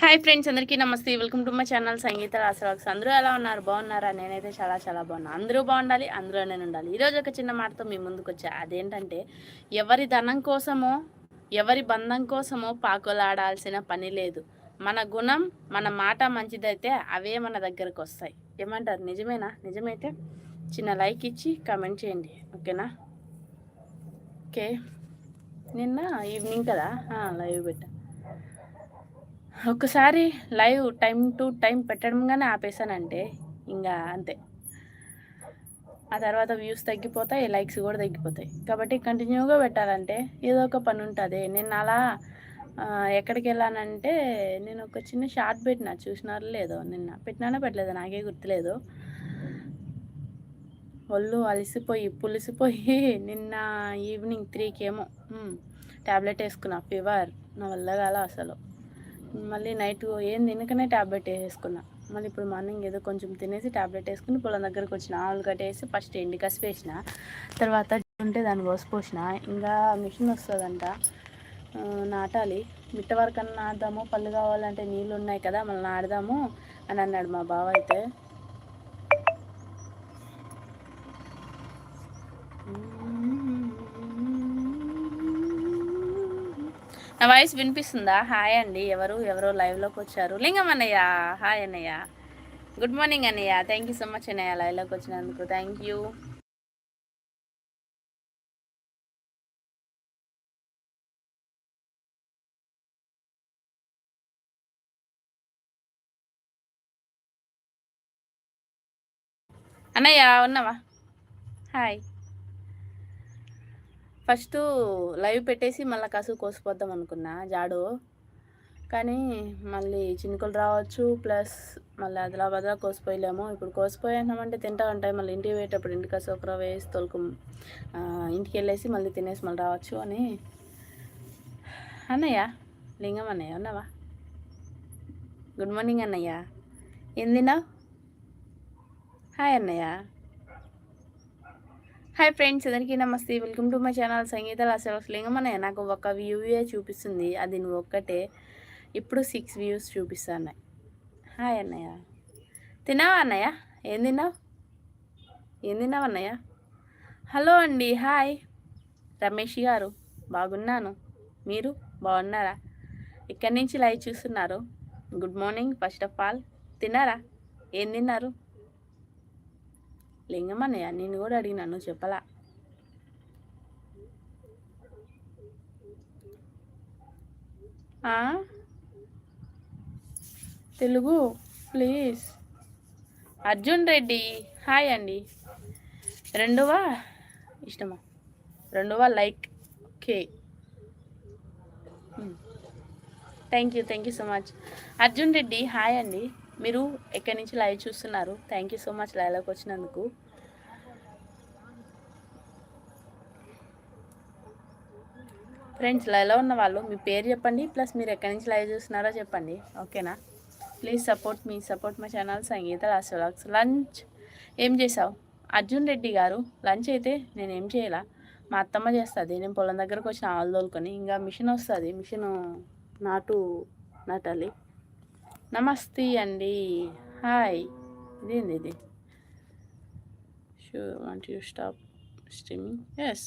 Hi friends అందరికీ నమస్తే. Welcome to my channel Sangeetha రాసరాక్స్ అందరూ ఎలా ఉన్నారు? బాగున్నారా? నేనైతే చాలా చాలా బాగున్నా. అందరూ బాగుండాలి అందరూ నేను ఉండాలి. ఈరోజు ఒక చిన్న మాటతో మీ ముందుకు వచ్చా. అదేంటంటే ఎవరి ధనం కోసమో ఎవరి బంధం కోసమో పాకులాడాల్సిన పని లేదు. మన గుణం మన మాట మంచిదైతే అవే మన దగ్గరకు వస్తాయి. ఏమంటారు? నిజమేనా? నిజమైతే చిన్న లైక్ ఇచ్చి కమెంట్ చేయండి. ఓకేనా? ఓకే. నిన్న ఈవినింగ్ కదా? లైవ్ పెట్టా. ఒక్కసారి లైవ్ టైం టు టైం పెట్టడంగానే ఆపేసానంటే ఇంకా అంతే. ఆ తర్వాత వ్యూస్ తగ్గిపోతాయి లైక్స్ కూడా తగ్గిపోతాయి. కాబట్టి కంటిన్యూగా పెట్టాలంటే ఏదో ఒక పని ఉంటుంది. నేను అలా ఎక్కడికి వెళ్ళానంటే నేను ఒక చిన్న షార్ట్ పెట్టిన. చూసినారు లేదో నిన్న. పెట్టినానో పెట్టలేదు. నాకే గుర్తులేదు. ఒళ్ళు అలసిపోయి పులిసిపోయి నిన్న ఈవినింగ్ త్రీకి ఏమో ట్యాబ్లెట్ వేసుకున్నా. ఫీవర్. నా వల్ల కాల అసలు. మళ్ళీ నైట్ ఏం తినకనే ట్యాబ్లెట్ వేసుకున్నా మళ్ళీ ఇప్పుడు మార్నింగ్ ఏదో కొంచెం తినేసి ట్యాబ్లెట్ వేసుకుని పొలం దగ్గరకు వచ్చిన. ఆవులు కట్టేసి ఫస్ట్ ఎండి కసి వేసిన. తర్వాత ఉంటే దాన్ని పోసిపోసిన ఇంకా మిషన్ వస్తుందంట. నాటాలి. మిట్ట వరకు అన్న నాటుదాము. పళ్ళు కావాలంటే నీళ్ళు ఉన్నాయి కదా మళ్ళీ నాడదాము అని అన్నాడు మా బావ అయితే. నా వాయిస్ వినిపిస్తుందా? హాయ్ అండి. ఎవరు? ఎవరో లైవ్లోకి వచ్చారు. లింగం అన్నయ్య హాయ్ అన్నయ్య. గుడ్ మార్నింగ్ అన్నయ్య. థ్యాంక్ యూ సో మచ్ అన్నయ్య లైవ్లోకి వచ్చినందుకు. థ్యాంక్ యూ అన్నయ్య ఉన్నావా? హాయ్ ఫస్ట్ లైవ్ పెట్టేసి మళ్ళీ కసు కోసిపోద్దాం అనుకున్నా జాడు. కానీ మళ్ళీ చినుకులు రావచ్చు ప్లస్ మళ్ళీ అదలా బదలా కోసిపోయలేము. ఇప్పుడు కోసిపోయామంటే తింటా ఉంటాయి. మళ్ళీ ఇంటికి పోయేటప్పుడు ఇంటికి కసు ఒకరో వేసి తొలుకు ఇంటికి వెళ్ళేసి మళ్ళీ తినేసి మళ్ళీ రావచ్చు అని. అన్నయ్య? లింగం అన్నయ్య ఉన్నావా? గుడ్ మార్నింగ్ అన్నయ్య. ఏం తిన్నావు? హాయ్ అన్నయ్య. హాయ్ ఫ్రెండ్స్ అందరికీ నమస్తే. Welcome to my channel Sangeetha లాసవస్ Lingam నాకు ఒక వ్యూవే చూపిస్తుంది. అది నువ్వు ఒక్కటే. ఇప్పుడు సిక్స్ వ్యూస్ చూపిస్తున్నాయి. హాయ్ అన్నయ్య. తిన్నావా అన్నయ్య? ఏం తిన్నావు? ఏం తిన్నావు అన్నయ్య? హలో అండి హాయ్ రమేష్ గారు బాగున్నాను. మీరు బాగున్నారా? ఇక్కడి నుంచి లైవ్ చూస్తున్నారు. Good morning first of all తిన్నారా? ఏం తిన్నారు? లింగమన్నయ్య నేను కూడా అడిగినాను చెప్పలా? తెలుగు ప్లీజ్. అర్జున్ రెడ్డి హాయ్ అండి. రెండవ? ఇష్టమా? రెండవ like. Okay. Thank you thank you so much. Arjun Reddy hi అండి. మీరు ఎక్కడి నుంచి లైవ్ చూస్తున్నారు? థ్యాంక్ యూ సో మచ్ లైవ్లోకి వచ్చినందుకు. ఫ్రెండ్స్ లైవ్లో ఉన్న వాళ్ళు మీ పేరు చెప్పండి ప్లస్ మీరు ఎక్కడి నుంచి లైవ్ చూస్తున్నారో చెప్పండి. ఓకేనా? ప్లీజ్ సపోర్ట్ మీ సపోర్ట్ మా ఛానల్ సంగీత రాష్ట్రలాక్స్ లంచ్ ఏం చేసావు అర్జున్ రెడ్డి గారు లంచ్ అయితే నేను ఏం చేయాల? మా అత్తమ్మ చేస్తుంది నేను పొలం దగ్గరకు వచ్చిన ఆవులు తోలుకొని ఇంకా మిషన్ వస్తుంది మిషన్ నాటు నాటాలి. నమస్తే అండి హాయ్ ఇదేంది ఇది shoe want you stop streaming yes